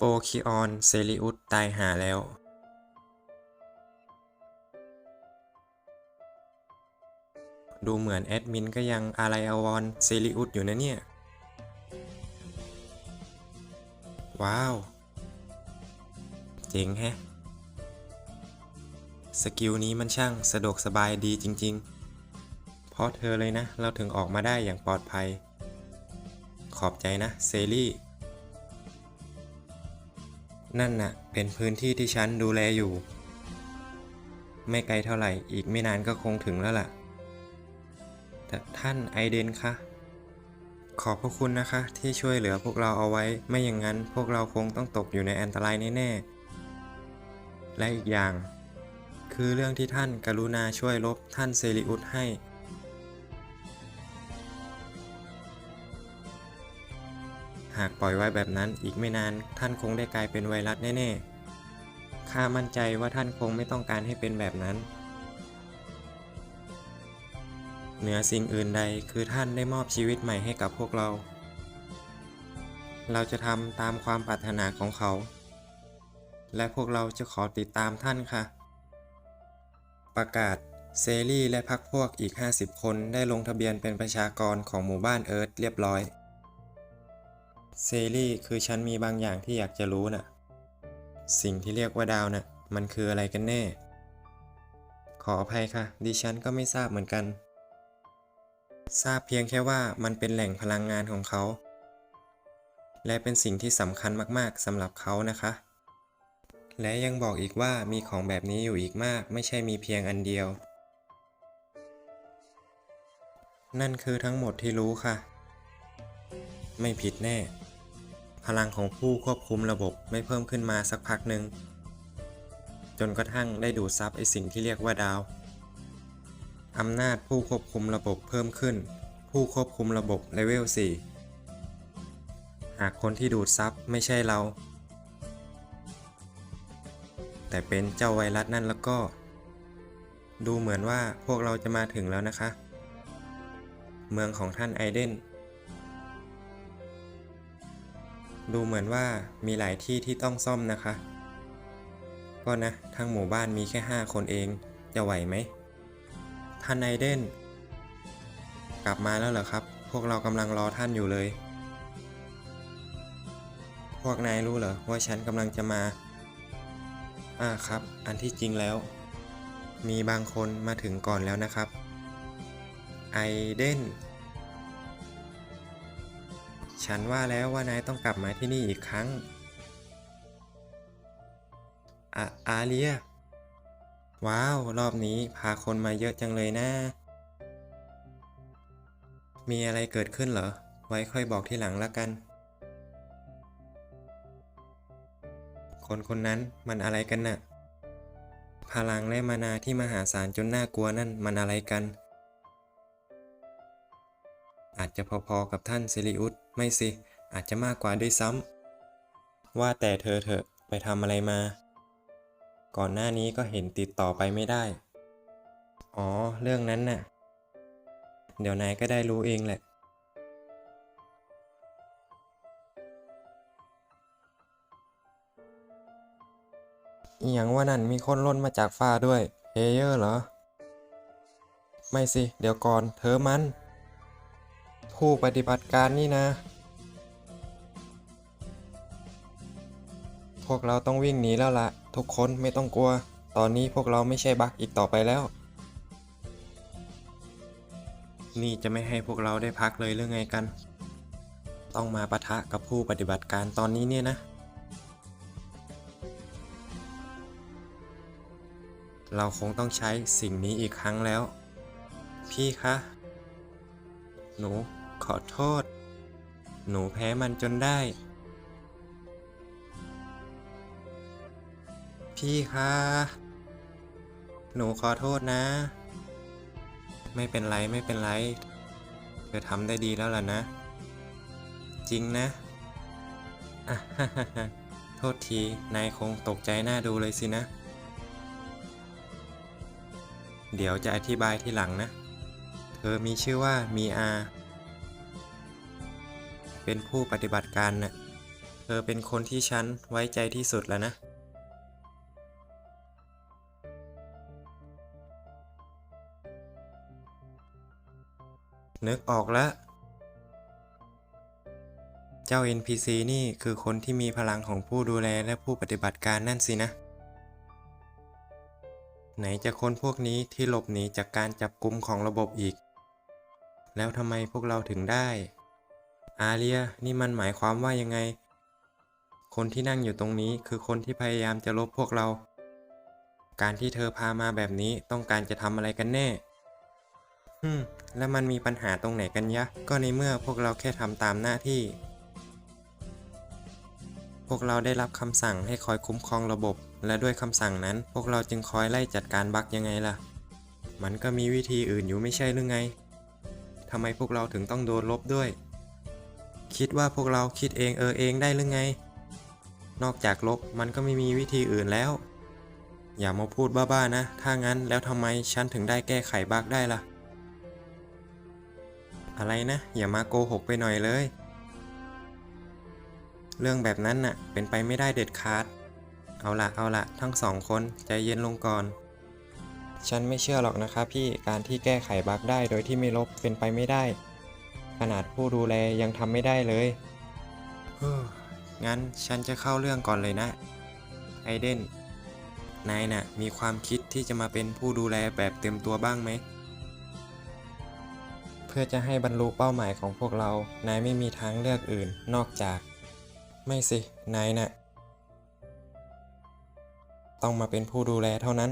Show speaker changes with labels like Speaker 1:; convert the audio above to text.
Speaker 1: โปคิออนเซริอุสตายหาแล้วดูเหมือนแอดมินก็ยังอาลัยอวรณ์เซริอุสอยู่นะเนี่ย ว้าว เจ๋งแฮะ สกิลนี้มันช่างสะดวกสบายดีจริงๆ เพราะเธอเลยนะ เราถึงออกมาได้อย่างปลอดภัย ขอบใจนะ เซรี่ นั่นน่ะ เป็นพื้นที่ที่ฉันดูแลอยู่ ไม่ไกลเท่าไหร่อีกไม่นานก็คงถึงแล้วล่ะ แต่ท่านไอเดนคะขอบพระคุณนะคะ ที่ช่วยเหลือพวกเราเอาไว้ ไม่อย่างนั้นพวกเราคงต้องตกอยู่ในอันตรายแน่ๆและอีกอย่าง คือเรื่องที่ท่านกรุณาช่วยลบท่านเซริอุสให้ หากปล่อยไว้แบบนั้นอีกไม่นาน ท่านคงได้กลายเป็นไวรัสแน่ๆ ข้ามั่นใจว่าท่านคงไม่ต้องการให้เป็นแบบนั้น เหนือสิ่งอื่นใดคือท่านได้มอบชีวิตใหม่ให้กับพวกเรา เราจะทำตามความปรารถนาของเขา และพวกเราจะขอติดตามท่านค่ะ ประกาศเซรี่และพักพวกอีก 50 คนได้ลงทะเบียนเป็นประชากรของหมู่บ้านเอิร์ธเรียบร้อย ซรี่คือฉันมีบางอย่างที่อยากจะรู้น่ะ สิ่งที่เรียกว่าดาวน่ะ มันคืออะไรกันแน่ ขออภัยค่ะ ดิฉันก็ไม่ทราบเหมือนกัน ทราบเพียงแค่ว่ามันเป็นแหล่งพลังงานของเขา และเป็นสิ่งที่สำคัญมากๆสำหรับเขานะคะ และยังบอกอีกว่ามีของแบบนี้อยู่อีกมาก ไม่ใช่มีเพียงอันเดียว นั่นคือทั้งหมดที่รู้ค่ะ ไม่ผิดแน่ พลังของผู้ควบคุมระบบไม่เพิ่มขึ้นมาสักพักหนึ่ง จนกระทั่งได้ดูดซับไอสิ่งที่เรียกว่าดาว อำนาจผู้ควบคุมระบบเพิ่มขึ้น ผู้ควบคุมระบบเลเวล 4 หากคนที่ดูดซับไม่ใช่เรา แต่เป็นเจ้าไวรัสนั่นแล้วก็ ดูเหมือนว่าพวกเราจะมาถึงแล้วนะคะ เมืองของท่านไอเดน ดูเหมือนว่ามีหลายที่ที่ต้องซ่อมนะคะ ก็นะทั้งหมู่บ้านมีแค่ 5 คนเอง จะไหวไหมท่านไอเดนกลับมาแล้วเหรอครับ พวกเรากำลังรอท่านอยู่เลย พวกนายรู้เหรอว่าฉันกำลังจะมา อ่าครับ อันที่จริงแล้ว มีบางคนมาถึงก่อนแล้วนะครับ ไอเดน ฉันว่าแล้วว่านายต้องกลับมาที่นี่อีกครั้งอะอาเลีย ว้าว รอบนี้พาคนมาเยอะจังเลยนะ มีอะไรเกิดขึ้นเหรอ ไว้ค่อยบอกที่หลังละกัน คนคนนั้นมันอะไรกันน่ะ พลังและมานาที่มหาศาลจนน่ากลัวนั่นมันอะไรกัน อาจจะพอๆกับท่านเซริอุส ไม่สิ อาจจะมากกว่าด้วยซ้ำว่าแต่เธอเถอะไปทำอะไรมา ก่อนหน้านี้ก็เห็นติดต่อไปไม่ได้ อ๋อ เรื่องนั้นน่ะ เดี๋ยวนายก็ได้รู้เองแหละอีหยังว่านั่นมีคนล่นมาจากฟ้าด้วย เฮเยอร์เหรอ ไม่สิ เดี๋ยวก่อน เธอมัน ผู้ปฏิบัติการนี่นะ พวกเราต้องวิ่งหนีแล้วละทุกคนไม่ต้องกลัว ตอนนี้พวกเราไม่ใช่บักอีกต่อไปแล้ว นี่จะไม่ให้พวกเราได้พักเลยหรือไงกัน ต้องมาปะทะกับผู้ปฏิบัติการตอนนี้เนี่ยนะ เราคงต้องใช้สิ่งนี้อีกครั้งแล้ว พี่คะ หนู อโทษ หนูแพ้มันจนได้ พี่คะ หนูขอโทษนะ ไม่เป็นไรไม่เป็นไร เธอทำได้ดีแล้วล่ะนะ จริงนะะโทษที นายคงตกใจหน้าดูเลยสินะ เดี๋ยวจะอธิบายทีหลังนะ เธอมีชื่อว่ามีอา เป็นผู้ปฏิบัติการน่ะธอเป็นคนที่ฉันไว้ใจที่สุดแล้วนะ นึกออกแล้ว เจ้า NPC นี่คือคนที่มีพลังของผู้ดูแลและผู้ปฏิบัติการนั่นสินะ ไหนจะคนพวกนี้ที่หลบหนีจากการจับกุมของระบบอีก แล้วทำไมพวกเราถึงได้ อาเรียนี่มันหมายความว่ายังไง คนที่นั่งอยู่ตรงนี้คือคนที่พยายามจะลบพวกเรา การที่เธอพามาแบบนี้ต้องการจะทำอะไรกันแน่ฮึมแล้วมันมีปัญหาตรงไหนกันยะ ก็ในเมื่อพวกเราแค่ทำตามหน้าที่ พวกเราได้รับคำสั่งให้คอยคุ้มครองระบบ และด้วยคำสั่งนั้น พวกเราจึงคอยไล่จัดการบั๊กยังไงล่ะ มันก็มีวิธีอื่นอยู่ไม่ใช่หรือไงทำไมพวกเราถึงต้องโดนลบด้วย คิดว่าพวกเราคิดเองเออเองได้หรือไง นอกจากลบมันก็ไม่มีวิธีอื่นแล้ว อย่ามาพูดบ้าๆนะ ถ้างั้นแล้วทำไมฉันถึงได้แก้ไขบั๊กได้ล่ะ อะไรนะ อย่ามาโกหกไปหน่อยเลย เรื่องแบบนั้นน่ะ เป็นไปไม่ได้เด็ดขาด เอาละเอาละทั้งสองคนใจเย็นลงก่อน ฉันไม่เชื่อหรอกนะครับพี่การที่แก้ไขบั๊กได้โดยที่ไม่ลบเป็นไปไม่ได้ ขนาดผู้ดูแลยังทำไม่ได้เลยเฮ้องั้นฉันจะเข้าเรื่องก่อนเลยนะ ไอเดน นายน่ะ มีความคิดที่จะมาเป็นผู้ดูแลแบบเต็มตัวบ้างไหม เพื่อจะให้บรรลุเป้าหมายของพวกเรา นายไม่มีทางเลือกอื่นนอกจาก ไม่สิ นายน่ะ ต้องมาเป็นผู้ดูแลเท่านั้น